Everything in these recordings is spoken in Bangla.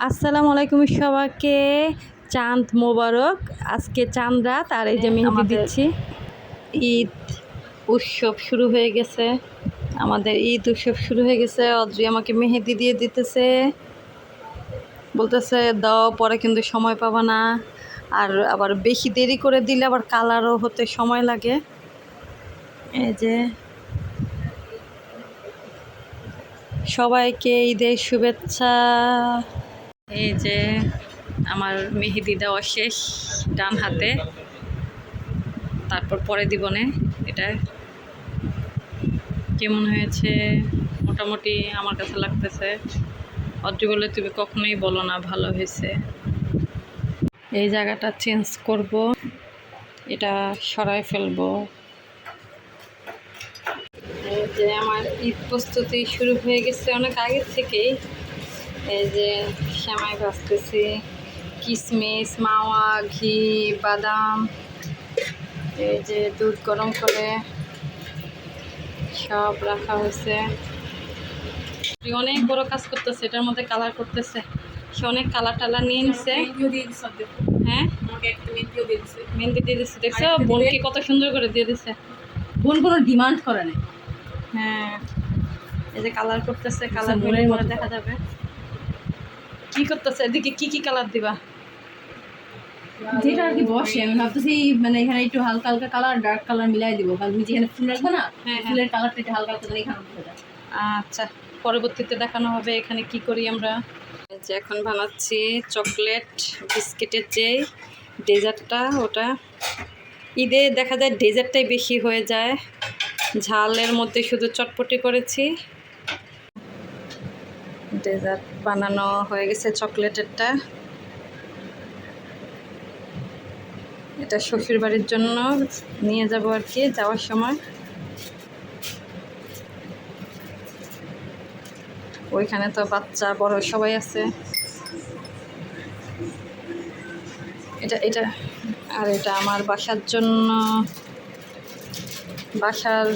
আসসালামু আলাইকুম সবাইকে। চাঁদ মোবারক। আজকে চাঁদ রাত আর এই যে মেহেদি আমাদের- দিচ্ছি। ঈদ উৎসব শুরু হয়ে গেছে। আমাদের ঈদ উৎসব শুরু হয়ে গেছে। অদ্রি আমাকে মেহেদি দিয়ে দিতেছে। বলতেছে দাও পরে কিন্তু সময় পাবা না। আর আবার বেশি দেরি করে দিলে আবার কালারও হতে সময় লাগে। এই যে সবাইকে ঈদের শুভেচ্ছা। এই যে আমার মেহেদি দেওয়া শেষ ডান হাতে। তারপর পরে দিবনে এটা কেমন হয়েছে? মোটামুটি আমার কাছে লাগতেছে। অদ্রি বলে, তুমি কখনোই বলো না ভালো হয়েছে। এই জায়গাটা চেঞ্জ করব। এটা সরাই ফেলব। এই যে আমার ঈদ প্রস্তুতি শুরু হয়ে গেছে অনেক আগের থেকেই। এই যে শ্যামাই ভাজতেছি কিশমিশ মাওয়া ঘি বাদাম এই যে দুধ গরম করে সব রাখা হয়েছে। অনেক বড় কাজ করতেছে এটার মধ্যে কালার করতেছে। সে অনেক কালার টালার নিয়ে নিছে। হ্যাঁ? মেহেন্দি দিয়ে দিচ্ছে দেখছ? বোনকে কত সুন্দর করে দিয়ে দিছে। বোন কোনো ডিমান্ড করে না হ্যাঁ। এই যে কালার করতেছে কালার আচ্ছা, করে দেখা যাবে। কি করতেছে? এদিকে কি কি কালার দিবা? যেটা আর কি বসে আমি ভাবতেছি মানে এখানে একটু হালকা হালকা কালার ডার্ক কালার মিলাই দিব। কারণ তুমি যেখানে ফুল রাখব না হ্যাঁ, হ্যাঁ। ফুলের কালারটা একটু হালকা হালকা করে এখানে আচ্ছা পরবর্তীতে দেখানো হবে এখানে কি করি আমরা। যে এখন বানাচ্ছি চকলেট বিস্কিটের যে ডেজার্টটা ওটা। ঈদে দেখা যায় ডেজার্টটাই বেশি হয়ে যায়। ঝালের মধ্যে শুধু চটপটি করেছি। ডেজার্ট বানানো হয়ে গেছে চকলেটেরটা। এটা শ্বশুর বাড়ির জন্য নিয়ে যাব আর কি, যাওয়ার সময়। ওইখানে তো বাচ্চা, বড় সবাই আছে। এটা এটা, আর এটা আমার বাসার জন্য। বাসার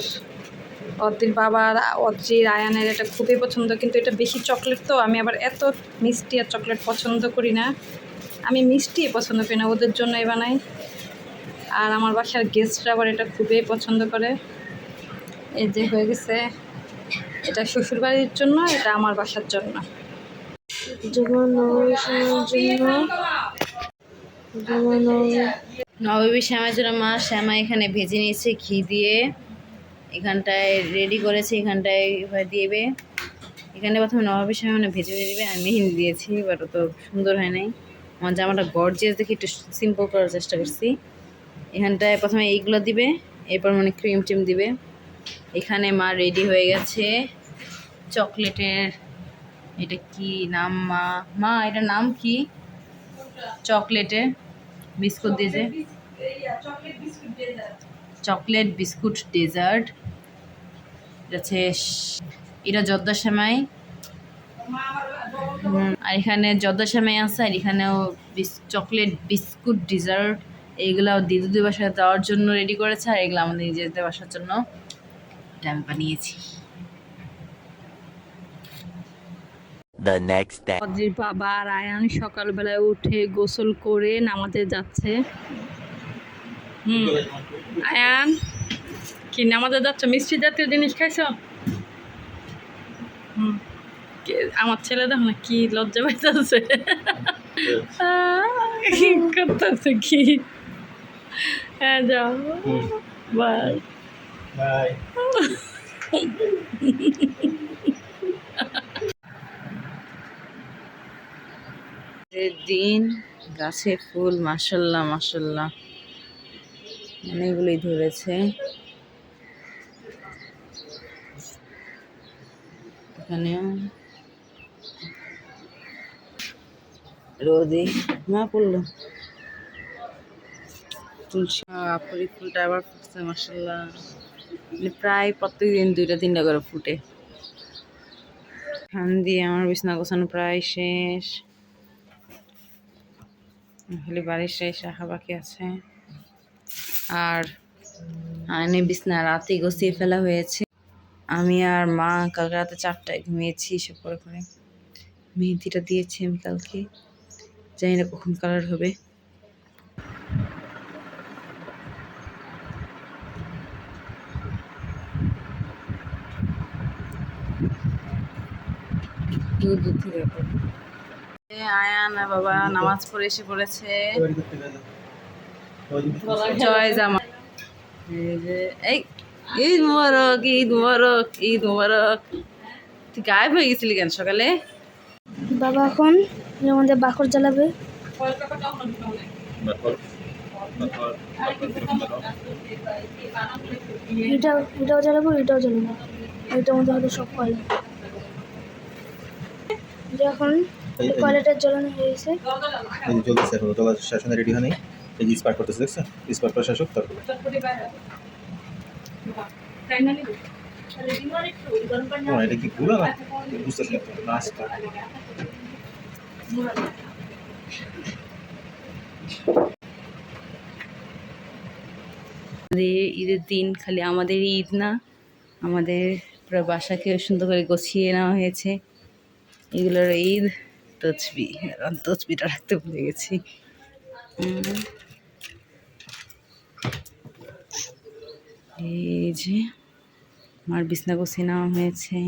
অদ্রির বাবার অদ্রির আয়ানের এটা খুবই পছন্দ কিন্তু এটা বেশি চকলেট তো আমি আবার এত মিষ্টি আর চকলেট পছন্দ করি না। আমি মিষ্টি পছন্দ করি না ওদের জন্যই বানাই। আর আমার বাসার গেস্টরা আবার এটা খুবই পছন্দ করে। এই যে হয়ে গেছে এটা শ্বশুর বাড়ির জন্য এটা আমার বাসার জন্য। নববী শ্যামার জন্য মা শ্যামা এখানে ভেজে নিয়েছে ঘি দিয়ে। এখানটায় রেডি করেছে এখানটায় এভাবে দিয়েবে। এখানে প্রথমে নবাবের সময় মানে ভেজে ভেজে দিবে আমি মেহেন্দি দিয়েছি বাট তো সুন্দর হয় নাই। আমার জামাটা গর্জিয়াস দেখে একটু সিম্পল করার চেষ্টা করছি। এখানটায় প্রথমে এইগুলো দিবে এরপর মানে ক্রিম টিম দিবে। এখানে মা রেডি হয়ে গেছে। চকলেটের এটা কি নাম মা? মা এটার নাম কি? চকলেটের বিস্কুট দিয়েছে চকলেট বিস্কুট ডেজার্ট। স- এটা জর্দা সেমাই। আর এখানে জর্দা সেমাই আছে আর এখানেও চকলেট বিস্কুট ডেজার্ট এইগুলো দিদুদি বাসায় দেওয়ার জন্য রেডি করেছে আর এগুলো আমাদের নিজেদের বাসার জন্য এটা আমি বানিয়েছি। The next day. অদ্রির বাবা আর আয়ান সকালবেলায় উঠে গোসল করে নামাজে যাচ্ছে। হুম। আয়ান কি নামাজে যাচ্ছ মিষ্টি জাতীয় জিনিস খাইছ? হুম। আমার ছেলে দেখো না কি লজ্জা পাইতেছে। কি করতেছে কি? হ্যাঁ যাও। বাই। দিন গাছে ফুল মাসাল্লাহ মাসাল্লাহ অনেকগুলোই ধরেছে। এখানেও রোদে মা পড়ল। তুলসী আপরি ফুলটা আবার ফুটছে মাসাল্লাহ মানে প্রায় প্রত্যেক দিন দুইটা তিনটা করে ফুটে। খান দিয়ে আমার বিছনা গোছানো প্রায় শেষ। খালি বাড়ির শেষ রাখা বাকি আছে। আর আইনে বিছনা রাতে গছিয়ে ফেলা হয়েছে। আমি আর মা কাল রাতে চারটায় ঘুমিয়েছি সব করে করে মেহেন্দিটা দিয়েছি আমি কালকে। জানি না কখন কালার হবে। আয়ান বাবা নামাজ পড়ে এসে পড়েছে। জয় জামা। এই যে এই ঈদ মুবারক ঈদ মুবারক ঈদ মুবারক। তুই গায়েব হয়ে গেছিলি কেন সকালে? বাবা এখন মধ্যে বাকর জ্বালাবে। এটাও এটাও জ্বালাবো এটাও জ্বালাবো। এটার মধ্যে হয়তো সব কয়লা এটা এখন কয়লাটা জ্বালানো হয়ে শাসনে রেডি হয় নাই। এই যে স্পার্ট করতেছে দেখছ? স্পার্ট করা শাসক তারপর। এটা কি না নাস্তা আমাদের ঈদের দিন খালি আমাদের ঈদ না, আমাদের পুরো বাসাকে সুন্দর করে গুছিয়ে নেওয়া হয়েছে। এগুলোর ঈদ তসবি এখন তসবিটা রাখতে ভুলে গেছি। এই যে আমার বিছনা নেওয়া হয়েছে,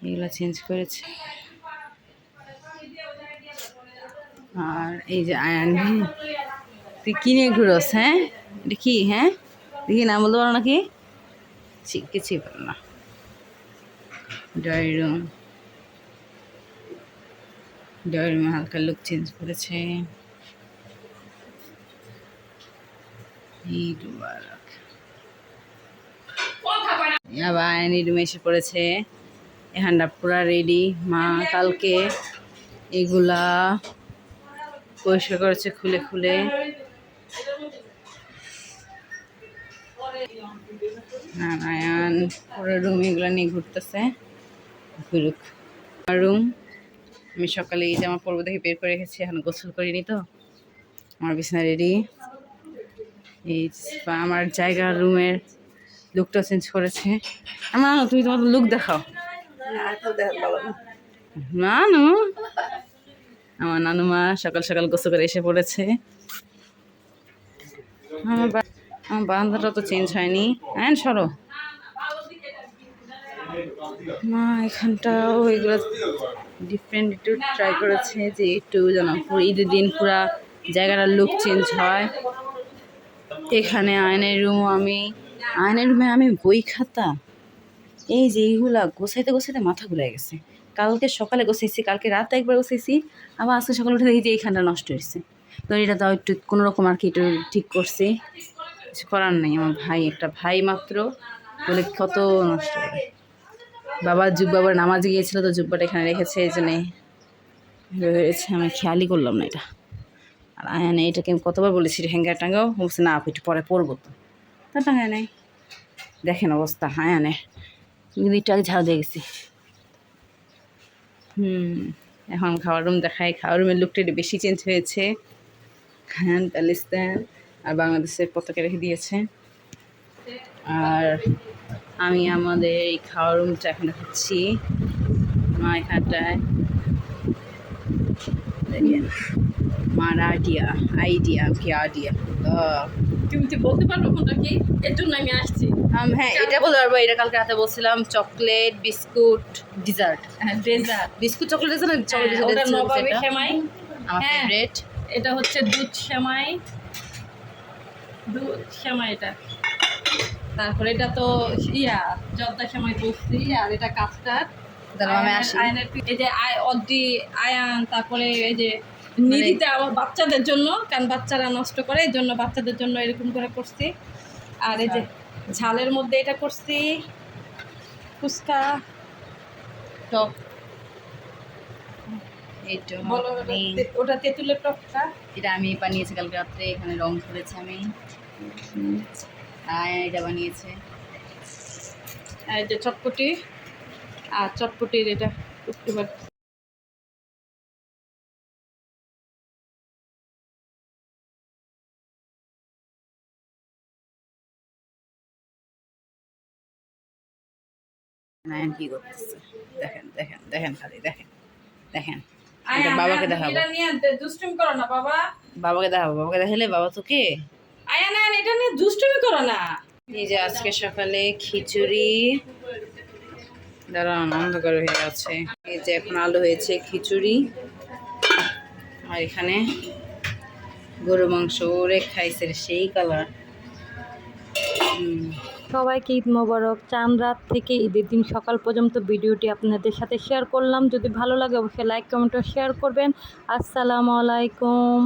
এগুলো চেঞ্জ করেছে। আর এই যে আয়ান তুই কি নিয়ে ঘুরোস হ্যাঁ? এটা কি হ্যাঁ? দেখি নাম বলতে পারো নাকি? কিছুই পারো না। ড্রয়িং রুম ড্রয়িং রুমে হালকা লুক চেঞ্জ করেছে। এই মুবারক আবার আয়নি রুমে এসে পড়েছে। এখানটা পুরা রেডি মা কালকে এগুলা পরিষ্কার করেছে খুলে খুলে। নারায়ণ, পুরো রুম এগুলো নিয়ে ঘুরতেছে। ঘুরুক। রুম আমি সকালে এই জামা পরবো দেখে বের করে রেখেছি, এখন গোসল করিনি তো। আমার বিছানা রেডি এই আমার জায়গা রুমের লুকটা চেঞ্জ করেছে। আমার তুমি তোমার লুক দেখাও। নানু আমার নানুমা সকাল সকাল গোসল করে এসে পড়েছে। আমার আমার বারান্দাটা তো চেঞ্জ হয়নি। হ্যাঁ সরো। মা, এখানটাও এগুলো ডিফারেন্ট একটু ট্রাই করেছে যে একটু যেন ঈদের দিন পুরা জায়গাটার লুক চেঞ্জ হয়। এখানে আয়নের রুমও আমি আয়নের রুমে আমি বই খাতা এই যে এইগুলা গোছাইতে গোছাইতে মাথা ঘুরে গেছে। কালকে সকালে গোছাইছি, কালকে রাতে একবার গোছাইছি, আবার আজকে সকালে উঠে দেখি যে এইখানটা নষ্ট হয়েছে। তো এটা তাও একটু কোনো রকম আর কি একটু ঠিক করছি। কিছু করার নেই আমার ভাই, একটা ভাই মাত্র, বলে কত নষ্ট করে। বাবা জুব্বা আবার নামাজে গিয়েছিল তো জুব্বাটা এখানে রেখেছে, এই জন্যে হয়েছে আমি খেয়ালই করলাম না এটা। আর আয়ানে এটাকে আমি কতবার বলেছি হ্যাঙ্গার টাঙ্গাও বলছে, না একটু পরে পরবো তো। তা টাঙ্গায় নেই। দেখেন অবস্থা কিন্তু একটু আগে ঝাড় দিয়ে গেছি। হুম, এখন খাওয়ার রুম দেখায় খাওয়ার রুমের লুকটা একটু বেশি চেঞ্জ হয়েছে। খান, প্যালেস্তান আর বাংলাদেশের পতাকা রেখে দিয়েছে। আর আমি আমাদের এই খাওয়ার রুমটা এখন দেখাচ্ছি। মা এখানটায় দেখেন মারাডিয়া আইডিয়া কি আইডিয়া তুমি বলতে পারব কোনটা কি এর জন্য আমি আসছি। হ্যাঁ এটা বলতে পারব এটা কালকে রাতে বলছিলাম chocolate biscuit dessert dessert biscuit chocolate আছে না হ্যাঁ, ওটা নবাবী চকলেট সেমাই। আমার হ্যাঁ। ফেভারিট এটা হচ্ছে দুধ সেমাই। দুধ সেমাই এটা। তারপরে এটা তো ইয়া জর্দা সেমাই বলছি আর এটা কাস্টার্ড। এই যে আয়ান তারপরে এই যে নিধিতে আমার বাচ্চাদের জন্য কারণ বাচ্চারা নষ্ট করে এই জন্য বাচ্চাদের জন্য এরকম করে করছি। আর এই যে ঝালের মধ্যে এটা করছি। ফুচকা। টক। ওটা তেঁতুলের টকটা? এটা আমি বানিয়েছি কালকে রাত্রে এখানে রং করেছি আমি। এটা বানিয়েছে। আর এই যে চটপটি। আর চটপটির এটা এবার নায়ন কি করতেছে? দেখেন দেখেন দেখেন খালি দেখেন দেখেন। এটা বাবাকে দেখাবো। দুষ্টুমি করো না বাবা। বাবাকে দেখাবো বাবাকে দেখালে বাবা আয়ান এটা নিয়ে দুষ্টুমি করো না। এই যে আজকে সকালে খিচুড়ি দাঁড়ান অন্ধকার হয়ে আছে এই যে এখন আলু হয়েছে খিচুড়ি। আর এখানে গরু মাংস ওরে খাইছে সেই কালার। সবাইকে ঈদ মোবারক। চাঁদ রাত থেকে ঈদের দিন সকাল পর্যন্ত ভিডিওটি আপনাদের সাথে শেয়ার করলাম। যদি ভালো লাগে, অবশ্যই লাইক কমেন্ট শেয়ার করবেন। আসসালামু আলাইকুম।